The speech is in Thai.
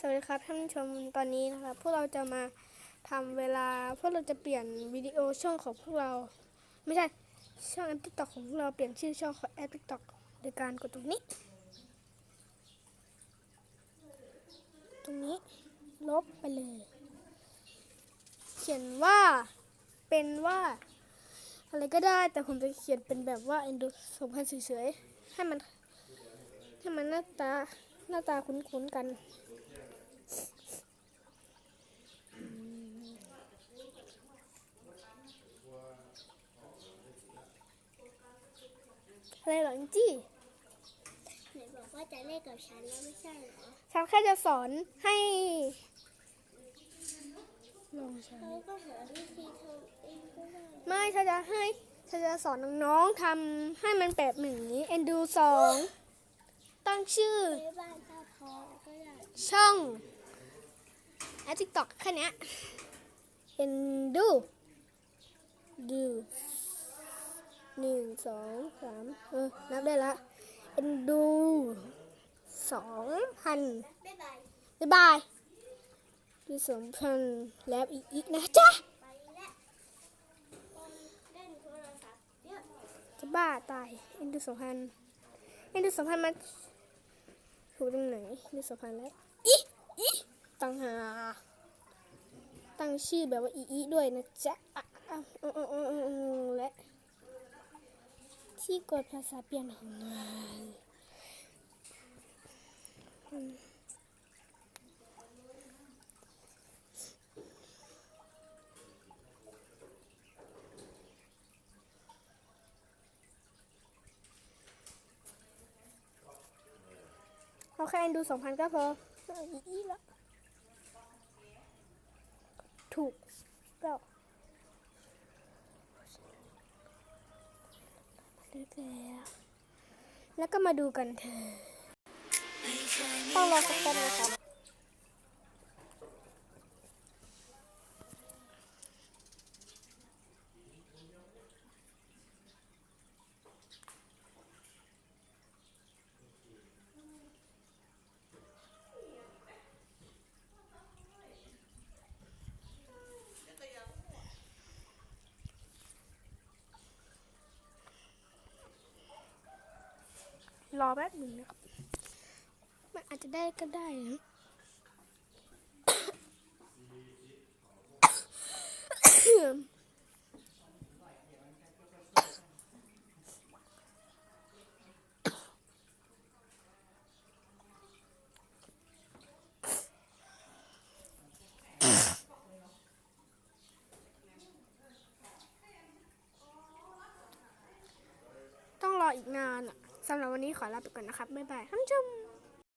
สวัสดีครับท่านผู้ชมตอนนี้นะครับพวกเราจะมาทำเวลาพวกเราจะเปลี่ยนวิดีโอช่องของพวกเรา ไม่ใช่ช่องแอปติ๊กต็อกของพวกเราเปลี่ยนชื่อช่องของแอปติ๊กต็อกโดยการกดตรงนี้ ตรงนี้ลบไปเลย เขียนว่าเป็นว่าอะไรก็ได้แต่ผมจะเขียนเป็นแบบว่าเอ็นดูสมพันธ์เฉยๆให้มันให้มันหน้าตา หน้าตาคุ้นๆกันอะไรเหรอจิจี้ไหนบอกว่าจะเล่นกับฉันแล้วไม่ใช่เหรอ ฉันแค่จะสอนให้ลองใช้เขาก็หาวิธีทำเองก็ได้ไม่ฉันจะให้ฉันจะสอนน้องๆทำให้มันแบบหนึ่งนี้เอ็นดูสอง ตั้งชื่อไปบ้านตาพอก็ได้ช่องแอทิกตอกแค่เนี้ยเอ็นดู ดูหนึ่งสองสามเออ นับได้ละเอ็นดูสองพันบ๊ายบายบ๊ายบายดูสองพันแล้วอีกอีกนะจ๊ะไปแล้วคนเล่นโทรศัพท์เยอะจะบ้าตายเอ็นดูสองพันเอ็นดูสองพันมา ถูกตรงไหนเอ็นดูสองพันแล้วอีอีตั้งหาตั้งชื่อแบบว่าอีอีด้วยนะจ๊ะอะอะอืมอืมอืมอืมอืมและ ที่กดภาษาเปลี่ยนของงานอืมเอา แค่ดูสองพันก็พออีแล้วถูกก็แล้วก็มาดูกันเถอะต้องรอสักแป๊บนะครับ รอแป๊บหนึ่งนะครับ มันอาจจะได้ก็ได้นะต้องรออีกนานอะ สำหรับวันนี้ขอลาไปก่อนนะครับบ๊ายบายท่านผู้ชม